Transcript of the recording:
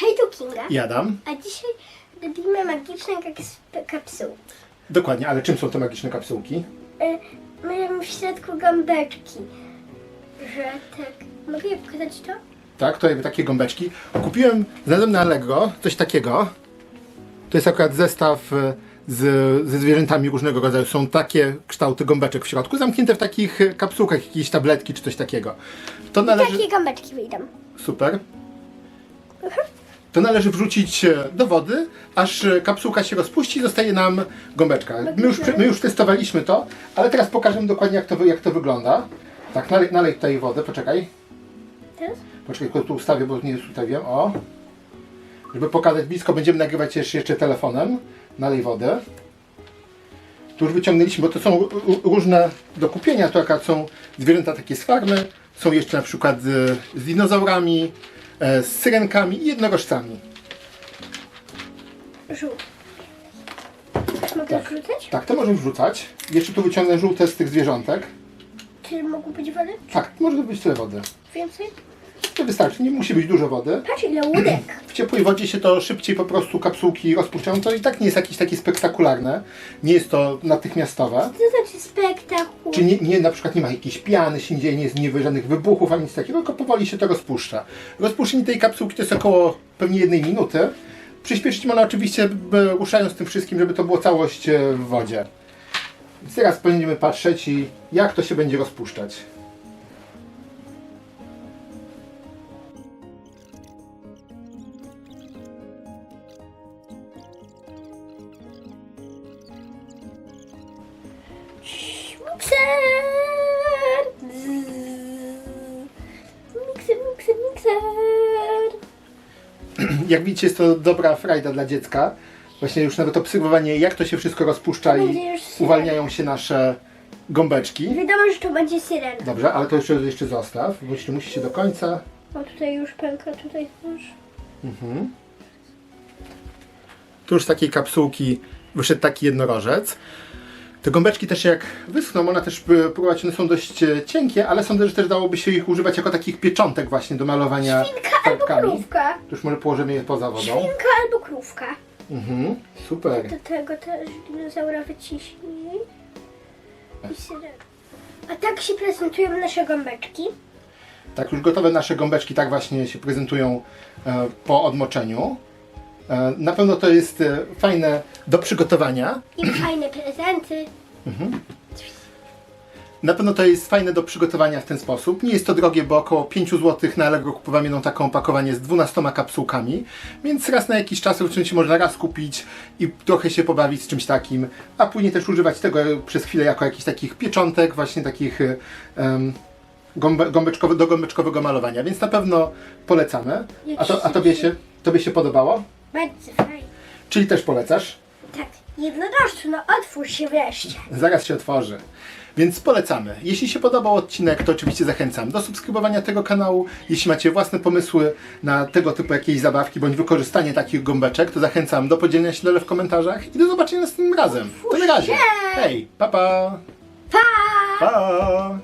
Hej, tu Kinga. Jadam. A dzisiaj robimy magiczne kaks- kapsuły. Dokładnie, ale czym są te magiczne kapsułki? Y, Mamy w środku gąbeczki. Że tak... Mogę je pokazać to? Tak, to jakby takie gąbeczki. Kupiłem, znalazłem na Allegro coś takiego. To jest akurat zestaw e, z, ze zwierzętami różnego rodzaju. Są takie kształty gąbeczek w środku, zamknięte w takich e, kapsułkach, jakieś tabletki czy coś takiego. To należy... Takie gąbeczki wyjdą. Super. To należy wrzucić e, do wody, aż e, kapsułka się rozpuści i zostaje nam gąbeczka. My już, my już testowaliśmy to, ale teraz pokażę dokładnie jak to, jak to wygląda. Tak, nalej, nalej tutaj wodę, poczekaj. Teraz? Poczekaj, tylko tu ustawię, bo nie ustawiłem. O. Żeby pokazać blisko, będziemy nagrywać jeszcze, jeszcze telefonem. Nalej wodę. Tu już wyciągnęliśmy, bo to są ró- różne do kupienia. To są zwierzęta takie z farmy. Są jeszcze na przykład e, z dinozaurami, z syrenkami i jednorożcami. Żółt. Mogę Tak. wrzucać? Tak, to możemy wrzucać. Jeszcze tu wyciągnę żółte z tych zwierzątek. Czy mogą być wody? Tak, może być tyle wody. Więcej? To wystarczy, nie musi być dużo wody. Patrz ile łódek. W ciepłej wodzie się to szybciej po prostu kapsułki rozpuszczają. To i tak nie jest jakieś takie spektakularne. Nie jest to natychmiastowe. Co znaczy spektakul? Czy nie, nie, na przykład nie ma jakiejś piany, się nie dzieje, nie jest nie żadnych wybuchów, ani nic takiego, tylko powoli się to rozpuszcza. Rozpuszczenie tej kapsułki to jest około pewnie jednej minuty. Przyspieszyć można oczywiście b- ruszając tym wszystkim, żeby to było całość e, w wodzie. Więc teraz będziemy patrzeć i jak to się będzie rozpuszczać. Jak widzicie, jest to dobra frajda dla dziecka. Właśnie już nawet obserwowanie, jak to się wszystko rozpuszcza i Będzie już syrena. uwalniają się nasze gąbeczki. Wiadomo, że to będzie syrena. Dobrze, ale to jeszcze, jeszcze zostaw, bo jeśli musi się do końca. O, tutaj już pęka, tutaj już. Tu już z takiej kapsułki wyszedł taki jednorożec. Te gąbeczki też jak wyschną, można też y, próbować, one są dość e, cienkie, ale sądzę, że też dałoby się ich używać jako takich pieczątek właśnie do malowania Świnka albo krówka. Tu już może położymy je poza wodą. Świnka albo krówka. Mhm, super. Do tego też dinozaura wyciśnij. A tak się prezentują nasze gąbeczki. Tak, już gotowe nasze gąbeczki tak właśnie się prezentują e, po odmoczeniu. E, na pewno to jest e, fajne do przygotowania. I fajne prezenty. Na pewno to jest fajne do przygotowania w ten sposób. Nie jest to drogie, bo około 5 zł na Allegro kupowałem jedną taką opakowanie z 12 kapsułkami, więc raz na jakiś czas oczywiście można raz kupić i trochę się pobawić z czymś takim, a później też używać tego przez chwilę jako jakichś takich pieczątek, właśnie takich em, gąbe, do gąbeczkowego malowania, więc na pewno polecamy. A, to, a tobie, się, tobie się podobało? Bardzo fajne. Czyli też polecasz? Tak, jednorożcu, no otwórz się wreszcie. Zaraz się otworzy. Więc polecamy. Jeśli się podobał odcinek, to oczywiście zachęcam do subskrybowania tego kanału. Jeśli macie własne pomysły na tego typu jakieś zabawki bądź wykorzystanie takich gąbeczek, to zachęcam do podzielenia się dole w komentarzach i do zobaczenia następnym razem. To na razie. Hej, pa pa! Pa! Pa!